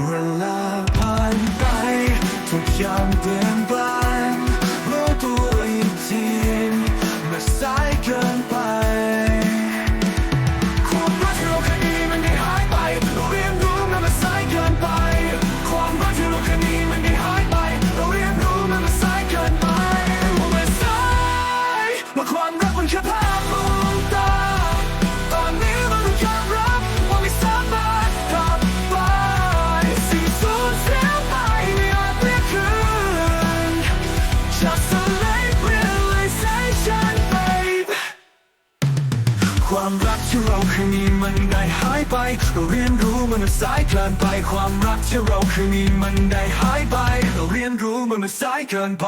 เวลาผ่านไปทุกอย่างเปลี่ยน ความรักที่เราเคยมีมันได้หายไป เราเรียนรู้มันมันสายเกินไป ความรักที่เราเคยมีมันได้หายไป เราเรียนรู้มันมันสายเกินไป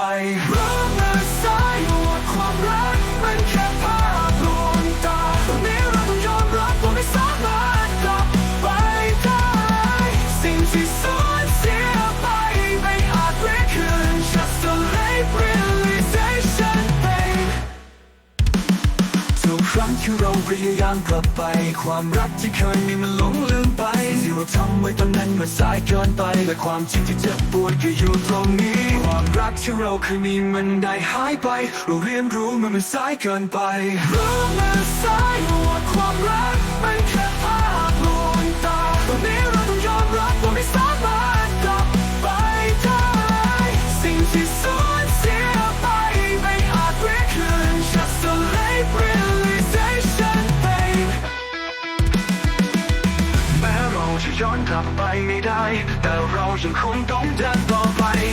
รู้มันสายหมดความรักมันแค่ภาพลวงตาตรงนี้เรา คือเราพยายามกลับไป ความรักที่เคยมีมันหลงลืมไปสิ่งเราทำไว้ตอนนั้นมันสายเกินไปและความจริงที่เจ็บปวดก็อยู่ตรงนี้ ความรักที่เราเคยมีมันได้หายไป เราเรียนรู้มันมันสายเกินไปรู้มันสายว่า ย้อนกลับไปไม่ได้ แต่เรายังคงต้องเดินต่อไป